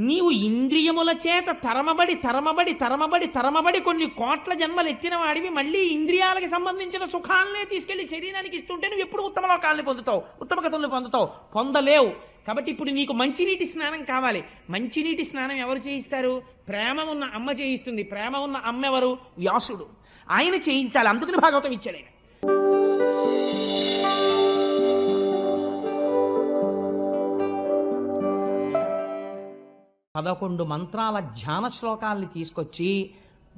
నీవు ఇంద్రియముల చేత తరమబడి తరమబడి తరమబడి తరమబడి కొన్ని కోట్ల జన్మలు ఎత్తిన వాడివి మళ్ళీ ఇంద్రియాలకి సంబంధించిన సుఖాలనే తీసుకెళ్ళి శరీరానికి ఇస్తుంటే నువ్వు ఎప్పుడు ఉత్తమ లోకాలని పొందుతావు ఉత్తమ కథలు పొందుతావు? పొందలేవు. కాబట్టి ఇప్పుడు నీకు మంచినీటి స్నానం కావాలి. మంచినీటి స్నానం ఎవరు చేయిస్తారు? ప్రేమ ఉన్న అమ్మ చేయిస్తుంది. ప్రేమ ఉన్న అమ్మ ఎవరు వ్యాసుడు. ఆయన చేయించాలి. అందుకని భాగవతం ఇచ్చాడు ఆయన. పదకొండు మంత్రాల ధ్యాన శ్లోకాల్ని తీసుకొచ్చి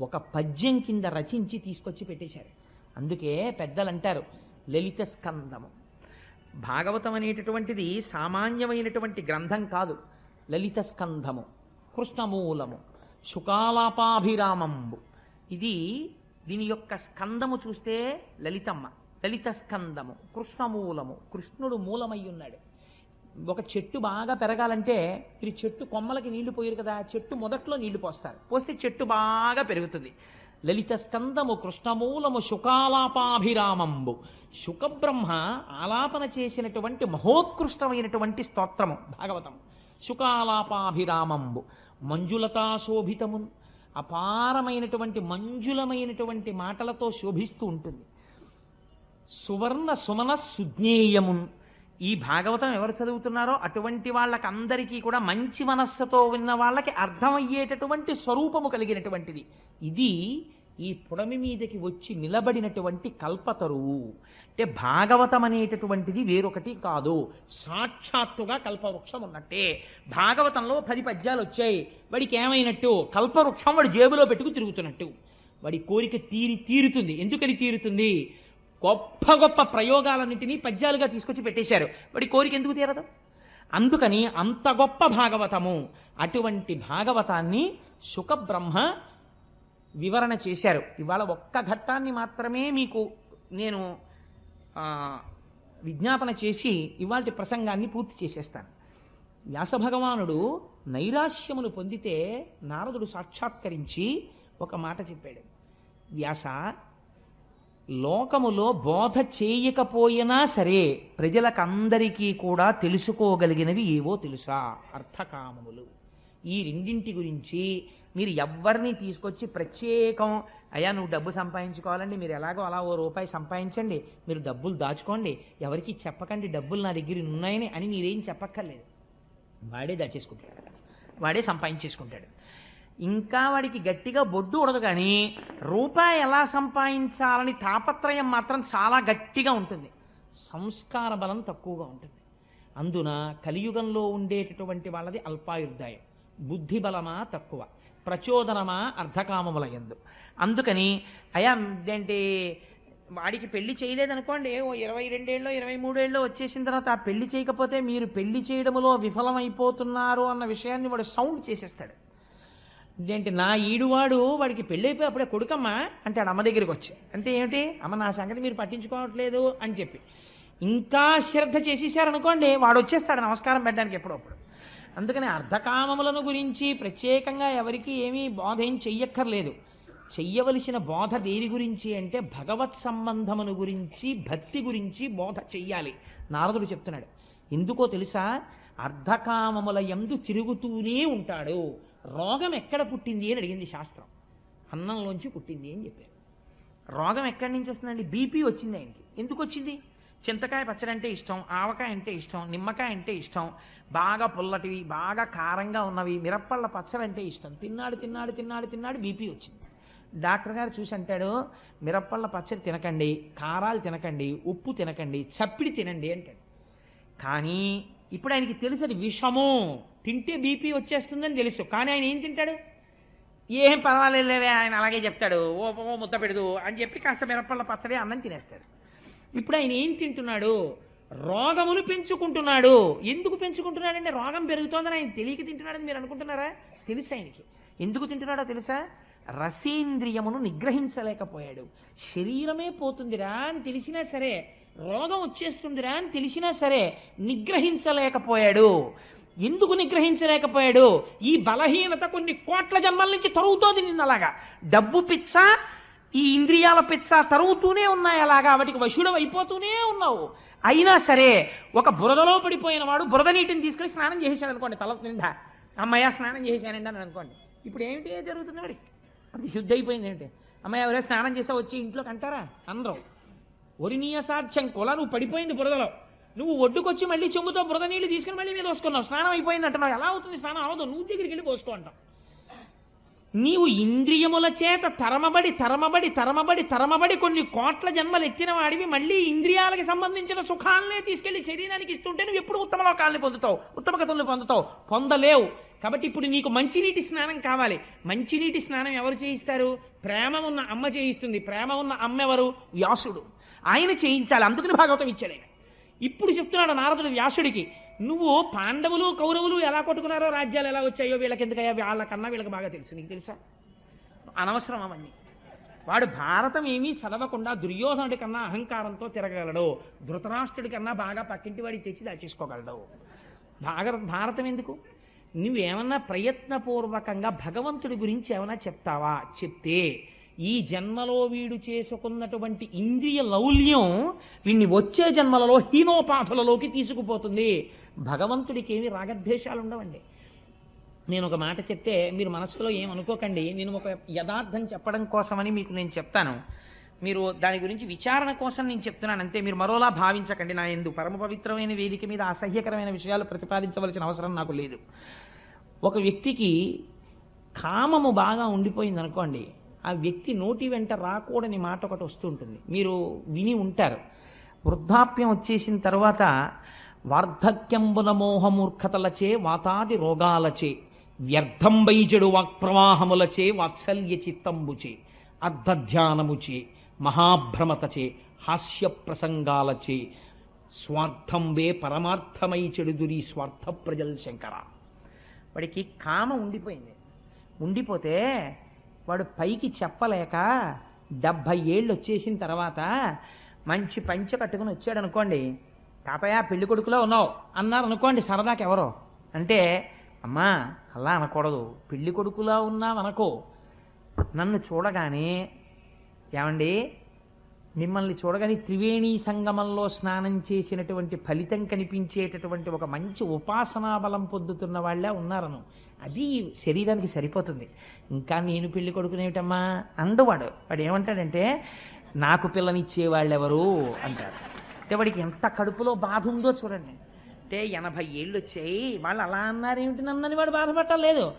ఒక పద్యం కింద రచించి తీసుకొచ్చి పెట్టేశారు. అందుకే పెద్దలు అంటారు లలిత స్కందము. భాగవతం అనేటటువంటిది సామాన్యమైనటువంటి గ్రంథం కాదు. లలిత స్కంధము కృష్ణమూలము శుకాలాపాభిరామంబు. ఇది దీని యొక్క స్కందము చూస్తే లలితమ్మ లలిత స్కందము కృష్ణమూలము కృష్ణుడు మూలమై ఉన్నాడు. ఒక చెట్టు బాగా పెరగాలంటే మీరు చెట్టు కొమ్మలకి నీళ్ళు పోయారు కదా చెట్టు మొదట్లో నీళ్ళు పోస్తారు. పోస్తే చెట్టు బాగా పెరుగుతుంది. లలిత స్కందము కృష్ణమూలము శుకాలాపాభిరామంబు. శుకబ్రహ్మ ఆలాపన చేసినటువంటి మహోత్కృష్టమైనటువంటి స్తోత్రము భాగవతం శుకాలాపాభిరామంబు. మంజులతా శోభితమున్ అపారమైనటువంటి మంజులమైనటువంటి మాటలతో శోభిస్తూ ఉంటుంది. సువర్ణ సుమన సుజ్ఞేయమున్ ఈ భాగవతం ఎవరు చదువుతున్నారో అటువంటి వాళ్ళకందరికీ కూడా మంచి మనస్సుతో ఉన్న వాళ్ళకి అర్థమయ్యేటటువంటి స్వరూపము కలిగినటువంటిది. ఇది ఈ పుడమి మీదకి వచ్చి నిలబడినటువంటి కల్పతరువు. అంటే భాగవతం అనేటటువంటిది వేరొకటి కాదు. సాక్షాత్తుగా కల్పవృక్షం ఉన్నట్టే. భాగవతంలో పది పద్యాలు వచ్చాయి. వాడికి ఏమైనట్టు? కల్పవృక్షం వాడి జేబులో పెట్టుకు తిరుగుతున్నట్టు. వాడి కోరిక తీరి తీరుతుంది. ఎందుకని తీరుతుంది? గొప్ప గొప్ప ప్రయోగాలన్నింటినీ పద్యాలుగా తీసుకొచ్చి పెట్టేశారు. వాడి కోరిక ఎందుకు తీరదు? అందుకని అంత గొప్ప భాగవతము అటువంటి భాగవతాన్ని సుఖబ్రహ్మ వివరణ చేశారు. ఇవాళ ఒక్క ఘట్టాన్ని మాత్రమే మీకు నేను విజ్ఞాపన చేసి ఇవాళ ప్రసంగాన్ని పూర్తి చేసేస్తాను. వ్యాస భగవానుడు నైరాశ్యమును పొందితే నారదుడు సాక్షాత్కరించి ఒక మాట చెప్పాడు. వ్యాస లోకములో బోధ చేయకపోయినా సరే ప్రజలకందరికీ కూడా తెలుసుకోగలిగినవి ఏవో తెలుసా? అర్థకామములు. ఈ రెండింటి గురించి మీరు ఎవ్వరిని తీసుకొచ్చి ప్రత్యేకం అయ్యా నువ్వు డబ్బు సంపాదించుకోవాలండి మీరు ఎలాగో అలా ఓ రూపాయి సంపాదించండి మీరు డబ్బులు దాచుకోండి ఎవరికి చెప్పకండి డబ్బులు నా దగ్గర ఉన్నాయని అని మీరేం చెప్పక్కర్లేదు. వాడే దాచేసుకుంటాడు. వాడే సంపాదించేసుకుంటాడు. ఇంకా వాడికి గట్టిగా బొడ్డు ఉండదు కానీ రూపాయి ఎలా సంపాదించాలని తాపత్రయం మాత్రం చాలా గట్టిగా ఉంటుంది. సంస్కార బలం తక్కువగా ఉంటుంది. అందున కలియుగంలో ఉండేటటువంటి వాళ్ళది అల్పాయుర్దాయం. బుద్ధి బలమా తక్కువ. ప్రచోదనమా అర్ధకామముల ఎందు. అందుకని అయా ఏంటి వాడికి పెళ్ళి చేయలేదనుకోండి ఓ ఇరవై రెండేళ్ళు ఇరవై మూడేళ్ళు వచ్చేసిన తర్వాత ఆ పెళ్ళి చేయకపోతే మీరు పెళ్ళి చేయడంలో విఫలమైపోతున్నారు అన్న విషయాన్ని వాడు సౌండ్ చేసేస్తాడు. ఇదేంటి నా ఈడువాడు వాడికి పెళ్ళైపోయి అప్పుడే కొడుకమ్మా అంటాడు అమ్మ దగ్గరికి వచ్చి. అంటే ఏమిటి? అమ్మ నా సంగతి మీరు పట్టించుకోవట్లేదు అని చెప్పి. ఇంకా శ్రద్ధ చేసేసారనుకోండి వాడు వచ్చేస్తాడు నమస్కారం పెట్టడానికి ఎప్పుడప్పుడు. అందుకని అర్ధకామములను గురించి ప్రత్యేకంగా ఎవరికి ఏమీ బోధ ఏం చెయ్యక్కర్లేదు. చెయ్యవలసిన బోధ దేని గురించి అంటే భగవత్ సంబంధమును గురించి భక్తి గురించి బోధ చెయ్యాలి. నారదుడు చెప్తున్నాడు ఎందుకో తెలుసా? అర్ధకామముల ఎందు తిరుగుతూనే ఉంటాడు. రోగం ఎక్కడ పుట్టింది అని అడిగింది శాస్త్రం. అన్నంలోంచి పుట్టింది అని చెప్పారు. రోగం ఎక్కడి నుంచి వస్తుందండి? బీపీ వచ్చింది ఆయనకి. ఎందుకు వచ్చింది? చింతకాయ పచ్చడి అంటే ఇష్టం ఆవకాయ అంటే ఇష్టం నిమ్మకాయ అంటే ఇష్టం బాగా పుల్లటివి బాగా కారంగా ఉన్నవి మిరప్పళ్ళ పచ్చడి అంటే ఇష్టం. తిన్నాడు తిన్నాడు తిన్నాడు తిన్నాడు బీపీ వచ్చింది. డాక్టర్ గారు చూసి అంటాడు మిరప్పళ్ళ పచ్చడి తినకండి కారాలు తినకండి ఉప్పు తినకండి చప్పిడి తినండి అంటాడు. కానీ ఇప్పుడు ఆయనకి తెలుసు అది విషము. తింటే బీపీ వచ్చేస్తుందని తెలుసు. కానీ ఆయన ఏం తింటాడు? ఏం పర్వాలేదులేవే ఆయన అలాగే చెప్తాడు. ఓ ఓ ముద్ద పెడదు అని చెప్పి కాస్త మిరపళ్ళ పచ్చడి అన్నం తినేస్తాడు. ఇప్పుడు ఆయన ఏం తింటున్నాడు? రోగమును పెంచుకుంటున్నాడు. ఎందుకు పెంచుకుంటున్నాడంటే రోగం పెరుగుతోందని ఆయన తెలియక తింటున్నాడని మీరు అనుకుంటున్నారా? తెలుసు ఆయనకి. ఎందుకు తింటున్నాడో తెలుసా? రసేంద్రియమును నిగ్రహించలేకపోయాడు. శరీరమే పోతుందిరా అని తెలిసినా సరే రోగం వచ్చేస్తుందిరా అని తెలిసినా సరే నిగ్రహించలేకపోయాడు. ఎందుకు నిగ్రహించలేకపోయాడు? ఈ బలహీనత కొన్ని కోట్ల జన్మల నుంచి తరుగుతోంది నిన్నలాగా. డబ్బు పిచ్చ ఈ ఇంద్రియాల పిచ్చ తరుగుతూనే ఉన్నాయి అలాగా. వాటికి వశుడం అయిపోతూనే ఉన్నావు. అయినా సరే ఒక బురదలో పడిపోయిన వాడు బురద నీటిని తీసుకుని స్నానం చేసేసాడు అనుకోండి తల నిండా. అమ్మయ్య స్నానం చేశానండి అని అనుకోండి. ఇప్పుడు ఏమిటి జరుగుతుంది వాడికి? అది శుద్ధి అయిపోయింది ఏంటి? అమ్మాయి ఎవరైనా స్నానం చేసా వచ్చి ఇంట్లోకి అంటారా? అందరూ. ఒరినీయ సాధ్యం కొల నువ్వు పడిపోయింది బురదలో. నువ్వు ఒడ్డుకొచ్చి మళ్ళీ చెంబుతో బురద నీళ్ళు తీసుకుని మళ్ళీ మీద పోసుకున్నావు స్నానం అయిపోయింది అంటున్నావు. ఎలా అవుతుంది స్నానం? అవదు నువ్వు దగ్గరికి వెళ్ళి పోసుకో అంటావు. నీవు ఇంద్రియముల చేత తరమబడి తరమబడి తరమబడి తరమబడి కొన్ని కోట్ల జన్మలు ఎత్తిన వాడివి. మళ్ళీ ఇంద్రియాలకి సంబంధించిన సుఖాలనే తీసుకెళ్ళి శరీరానికి ఇస్తుంటే నువ్వు ఎప్పుడు ఉత్తమ లోకాలని పొందుతావు? ఉత్తమ గతులను పొందుతావు? పొందలేవు. కాబట్టి ఇప్పుడు నీకు మంచినీటి స్నానం కావాలి. మంచినీటి స్నానం ఎవరు చేయిస్తారు? ప్రేమ ఉన్న అమ్మ చేయిస్తుంది. ప్రేమ ఉన్న అమ్మ ఎవరు వ్యాసుడు. ఆయన చేయించాలి. అందుకని భాగవతం ఇచ్చాడు ఆయన. ఇప్పుడు చెప్తున్నాడు నారదుడు వ్యాసుడికి నువ్వు పాండవులు కౌరవులు ఎలా కొట్టుకున్నారో రాజ్యాలు ఎలా వచ్చాయో వీళ్ళకి ఎందుకయ్యా వాళ్ళకన్నా వీళ్ళకి బాగా తెలుసు. నీకు తెలుసా? అనవసరం అవన్నీ. వాడు భారతం ఏమీ చదవకుండా దుర్యోధనుడి కన్నా అహంకారంతో తిరగలడు ధృతరాష్ట్రుడి కన్నా బాగా పక్కింటి వాడికి తెచ్చి దాచేసుకోగలడు. భాగ భారతం ఎందుకు? నువ్వేమన్నా ప్రయత్నపూర్వకంగా భగవంతుడి గురించి ఏమైనా చెప్తావా? చెప్తే ఈ జన్మలో వీడు చేసుకున్నటువంటి ఇంద్రియ లౌల్యం వీడిని వచ్చే జన్మలలో హీనోపాధులలోకి తీసుకుపోతుంది. భగవంతుడికి ఏమి రాగద్వేషాలు ఉండవండి నేను ఒక మాట చెప్తే మీరు మనస్సులో ఏమనుకోకండి నేను ఒక యథార్థం చెప్పడం కోసమని మీకు నేను చెప్తాను. మీరు దాని గురించి విచారణ కోసం నేను చెప్తున్నాను. అంతే మీరు మరోలా భావించకండి. నా ఎందు పరమ పవిత్రమైన వేదిక మీద అసహ్యకరమైన విషయాలు ప్రతిపాదించవలసిన అవసరం నాకు లేదు. ఒక వ్యక్తికి కామము బాగా ఉండిపోయింది అనుకోండి ఆ వ్యక్తి నోటి వెంట రాకూడని మాట ఒకటి వస్తుంటుంది. మీరు విని ఉంటారు. వృద్ధాప్యం వచ్చేసిన తర్వాత వార్ధక్యంబుల మోహమూర్ఖతలచే వాతాది రోగాలచే వ్యర్థం వైజడు వాక్ప్రవాహములచే వాత్సల్య చిత్తంబుచే అర్ధధ్యానముచే మహాభ్రమతచే హాస్య ప్రసంగాలచే స్వార్థం వే పరమార్థమై చెడుదురి స్వార్థ ప్రజల్ శంకర వాడికి కామ ఉండిపోయింది. ఉండిపోతే వాడు పైకి చెప్పలేక డెబ్భై ఏళ్ళు వచ్చేసిన తర్వాత మంచి పంచె కట్టుకుని వచ్చాడు అనుకోండి తాతయ్య పెళ్ళి కొడుకులో ఉన్నావు అన్నారు అనుకోండి సరదాకి ఎవరో అంటే అమ్మా అలా అనకూడదు. పెళ్ళి కొడుకులా ఉన్నావు నన్ను చూడగానే ఏమండి మిమ్మల్ని చూడగానే త్రివేణి సంగమంలో స్నానం చేసినటువంటి ఫలితం కనిపించేటటువంటి ఒక మంచి ఉపాసనా బలం పొందుతున్న వాళ్ళే ఉన్నారను. అది శరీరానికి సరిపోతుంది. ఇంకా నేను పెళ్ళి కొడుకునేమిటమ్మా అండువాడు వాడు ఏమంటాడంటే నాకు పిల్లనిచ్చే వాళ్ళెవరు? అంటారు. అంటే వాడికి ఎంత కడుపులో బాధ ఉందో చూడండి. అంటే ఎనభై ఏళ్ళు వచ్చాయి. వాళ్ళు అలా అన్నారేమిటి? నన్నని వాడు బాధపట్టలేదు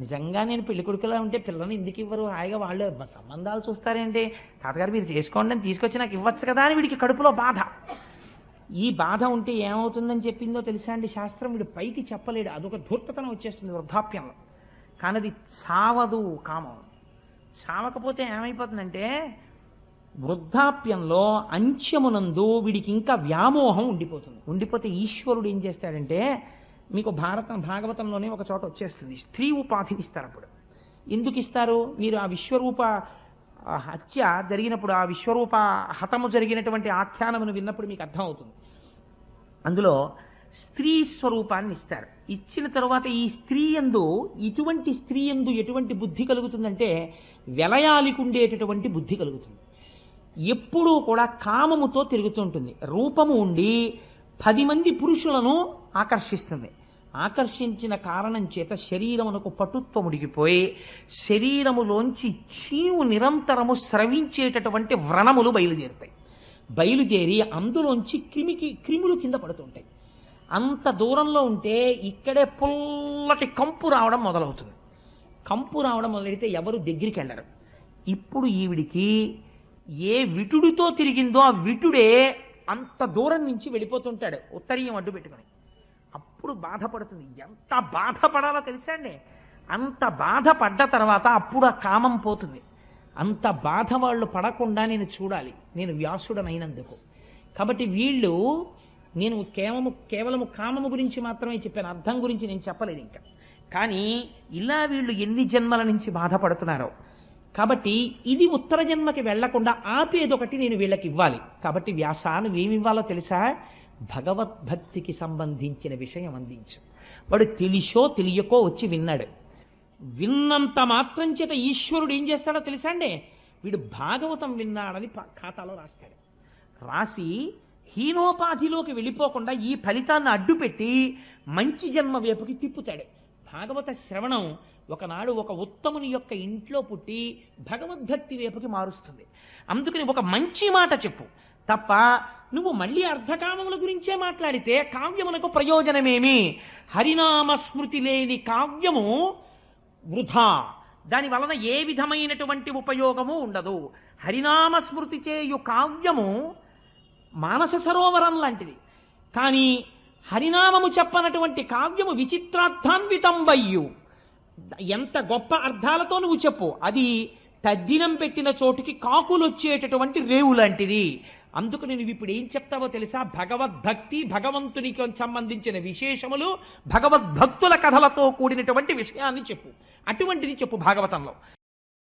నిజంగా నేను పెళ్ళి కొడుకులా ఉంటే పిల్లని ఎందుకు ఇవ్వరు? హాయిగా వాళ్ళు సంబంధాలు చూస్తారేంటి? తాతగారు మీరు చేసుకోండి అని తీసుకొచ్చి నాకు ఇవ్వచ్చు కదా అని వీడికి కడుపులో బాధ. ఈ బాధ ఉంటే ఏమవుతుందని చెప్పిందో తెలుసా అండి శాస్త్రం? వీడు పైకి చెప్పలేడు. అదొక ధూర్తతనం వచ్చేస్తుంది వృద్ధాప్యంలో. కానీ అది సావదు కామం. సావకపోతే ఏమైపోతుందంటే వృద్ధాప్యంలో అంత్యమునందు వీడికి ఇంకా వ్యామోహం ఉండిపోతుంది. ఉండిపోతే ఈశ్వరుడు ఏం చేస్తాడంటే మీకు భారత భాగవతంలోనే ఒక చోట వచ్చేస్తుంది. స్త్రీ ఉపాధిని ఇస్తారు అప్పుడు. ఎందుకు ఇస్తారు? మీరు ఆ విశ్వరూప హత్య జరిగినప్పుడు ఆ విశ్వరూప హతము జరిగినటువంటి ఆఖ్యానమును విన్నప్పుడు మీకు అర్థమవుతుంది అందులో స్త్రీ స్వరూపాన్ని ఇస్తారు. ఇచ్చిన తర్వాత ఈ స్త్రీ ఎందు ఇటువంటి స్త్రీ ఎందు ఎటువంటి బుద్ధి కలుగుతుందంటే వెలయాలికి ఉండేటటువంటి బుద్ధి కలుగుతుంది. ఎప్పుడూ కూడా కామముతో తిరుగుతుంటుంది. రూపము ఉండి పది మంది పురుషులను ఆకర్షిస్తుంది. ఆకర్షించిన కారణం చేత శరీరమునకు పటుత్వం ఉడిగిపోయి శరీరములోంచి చీవు నిరంతరము స్రవించేటటువంటి వ్రణములు బయలుదేరుతాయి. బయలుదేరి అందులోంచి క్రిమికి క్రిములు కింద పడుతుంటాయి. అంత దూరంలో ఉంటే ఇక్కడే పుల్లటి కంపు రావడం మొదలవుతుంది. కంపు రావడం మొదలైతే ఎవరు దగ్గరికి వెళ్ళరు. ఇప్పుడు ఈవిడికి ఏ విటుడితో తిరిగిందో ఆ విటుడే అంత దూరం నుంచి వెళ్ళిపోతుంటాడు. ఉత్తరీయం అడ్డు పెట్టుకుని. ఎప్పుడు బాధపడుతుంది? ఎంత బాధపడాలో తెలుసా అండి? అంత బాధపడ్డ తర్వాత అప్పుడు ఆ కామం పోతుంది. అంత బాధ వాళ్ళు పడకుండా నేను చూడాలి. నేను వ్యాసుడనైనందుకు. కాబట్టి వీళ్ళు నేను కేవలము కేవలము కామము గురించి మాత్రమే చెప్పాను. అర్థం గురించి నేను చెప్పలేదు ఇంకా. కానీ ఇలా వీళ్ళు ఎన్ని జన్మల నుంచి బాధపడుతున్నారో. కాబట్టి ఇది ఉత్తర జన్మకి వెళ్ళకుండా ఆపేదొకటి నేను వీళ్ళకి ఇవ్వాలి. కాబట్టి వ్యాస నువ్వేమి ఇవ్వాలో తెలుసా? భగవద్భక్తికి సంబంధించిన విషయం అందించు. వాడు తెలిసో తెలియకో వచ్చి విన్నాడు. విన్నంత మాత్రం చేత ఈశ్వరుడు ఏం చేస్తాడో తెలుసా అండి? వీడు భాగవతం విన్నాడని ఖాతాలో రాస్తాడు. రాసి హీనోపాధిలోకి వెళ్ళిపోకుండా ఈ ఫలితాన్ని అడ్డుపెట్టి మంచి జన్మ వైపుకి తిప్పుతాడు. భాగవత శ్రవణం ఒకనాడు ఒక ఉత్తముని యొక్క ఇంట్లో పుట్టి భగవద్భక్తి వైపుకి మారుస్తుంది. అందుకని ఒక మంచి మాట చెప్పు. తప్ప నువ్వు మళ్ళీ అర్ధకామముల గురించే మాట్లాడితే కావ్యమునకు ప్రయోజనమేమి? హరినామ స్మృతి లేని కావ్యము వృధా. దాని వలన ఏ విధమైనటువంటి ఉపయోగము ఉండదు. హరినామ స్మృతి చేయు కావ్యము మానస సరోవరం లాంటిది. కానీ హరినామము చెప్పనటువంటి కావ్యము విచిత్రార్థాన్వితం వయ్యు. ఎంత గొప్ప అర్థాలతో నువ్వు చెప్పు. అది తద్దినం పెట్టిన చోటుకి కాకులు వచ్చేటటువంటి రేవు లాంటిది. అందుకు నేను ఇప్పుడు ఏం చెప్తావో తెలుసా? భగవద్భక్తి భగవంతునికి సంబంధించిన విశేషములు భగవద్భక్తుల కథలతో కూడినటువంటి విషయాన్ని చెప్పు. అటువంటిది చెప్పు భాగవతంలో.